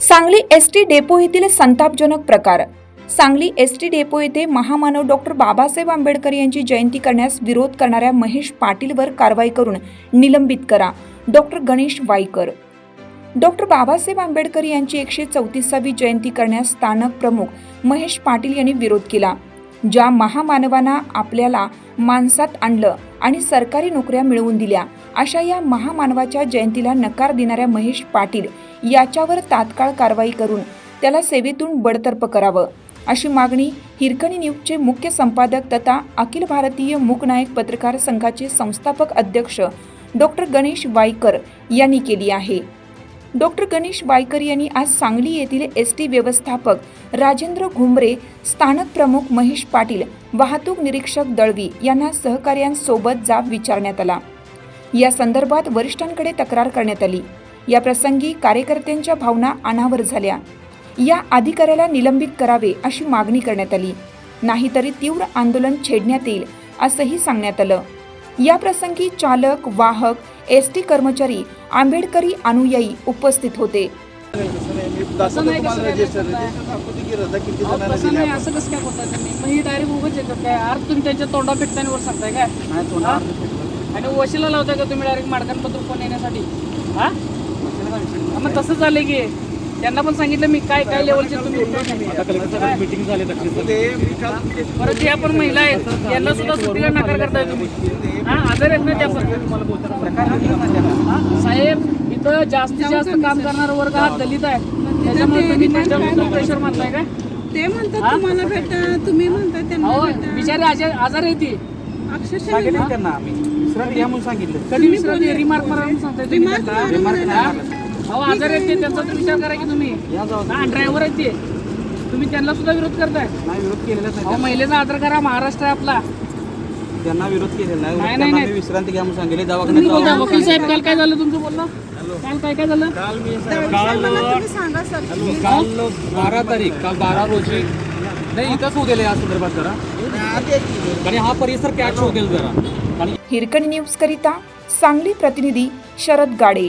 Sangli S T depot येथील संतापजनक प्रकार. सांगली एस टी डेपो येथे महामानव डॉक्टर बाबासाहेब आंबेडकर यांची जयंती करण्यास विरोध करणाऱ्या महेश पाटीलवर कारवाई करून निलंबित करा. डॉक्टर गणेश वाईकर. डॉक्टर बाबासाहेब आंबेडकर यांची एकशे चौतीसावी जयंती करण्यास स्थानक प्रमुख महेश पाटील यांनी विरोध केला. ज्या महामानवांना आपल्याला माणसात आणलं आणि सरकारी नोकऱ्या मिळवून दिल्या अशा या महामानवाच्या जयंतीला नकार देणाऱ्या महेश पाटील याच्यावर तात्काळ कारवाई करून त्याला सेवेतून बडतर्फ करावं. अशी मागणी हिरकणी न्यूजचे मुख्य संपादक तथा अखिल भारतीय मूकनायक पत्रकार संघाचे संस्थापक अध्यक्ष डॉक्टर गणेश वायकर यांनी केली आहे. डॉक्टर गणेश वायकर यांनी आज सांगली येथील एस टी व्यवस्थापक राजेंद्र घुमरे स्थानक प्रमुख महेश पाटील वाहतूक निरीक्षक दळवी यांना सहकार्यांसोबत जाब विचारण्यात आला. या संदर्भात वरिष्ठांकडे तक्रार करण्यात आली. या प्रसंगी कार्यकर्त्यांच्या भावना अनावर झाल्या. या अधिकाऱ्याला निलंबित करावे अशी मागणी करण्यात आली. नाहीतरी तीव्र आंदोलन छेडण्यात येईल असंही सांगण्यात आलं. या प्रसंगी चालक वाहक एस टी कर्मचारी आंबेडकरी अनुयायी उपस्थित होते. असं कसं काय तुम्ही? मग ही डायरेक्ट उभंच येतात काय? अर्थ तुम्ही त्यांच्या तोंडा सांगताय काय? आणि वशिला लावताय का तुम्ही डायरेक्ट माडकांबद्दल फोन येण्यासाठी? हा? मग तसं झालंय की? त्यांना पण सांगितलं मी काय काय लेवलचे तुम्ही काय? मीटिंग झाली परत या पण महिला आहेत. यांना सुद्धा सुट्टीला नकार करताय तुम्ही. हा आजार आहेत ना त्या पण? साहेब इथं जास्तीत जास्त काम करणारा वर्ग हा दलित आहे. त्याच्यामुळे तुम्ही त्यांच्यावर प्रेशर मानताय काय ते म्हणतात तुम्हाला भेटा तुम्ही म्हणता त्यांना बिचारे आजार आजार आहे ती. अक्षरशः त्यांना आम्ही. म्हणून सांगितलं. कधी रिमार्क मारा सांगताय तुम्ही हा? अहो आजार आहेत ते त्यांचा तर विचार करा की तुम्ही. या जाऊ हा ड्रायव्हर आहेत ते. तुम्ही त्यांना सुद्धा विरोध करताय. नाही विरोध केलेलाच अहो नाही महिलेचा आदर करा महाराष्ट्र आहे आपला. त्यांना विरोध केलेला नाही. नाही, नाही, विश्रांती घ्या म्हणून सांगितले. तुम्ही दवाखान्यात बोलता जाऊ. वकील साहेब काल काय झालं तुमचं बोलणं? काल काय काय झालं? तुम्ही सांगा सर. काल बारा तारीख काल बारा रोजी. नाही इथंच होऊ दिले या संदर्भात जरा. आणि हा परिसर कॅच होऊ देईल जरा. आणि हिरकणी न्यूज करिता सांगली प्रतिनिधी शरद गाडे.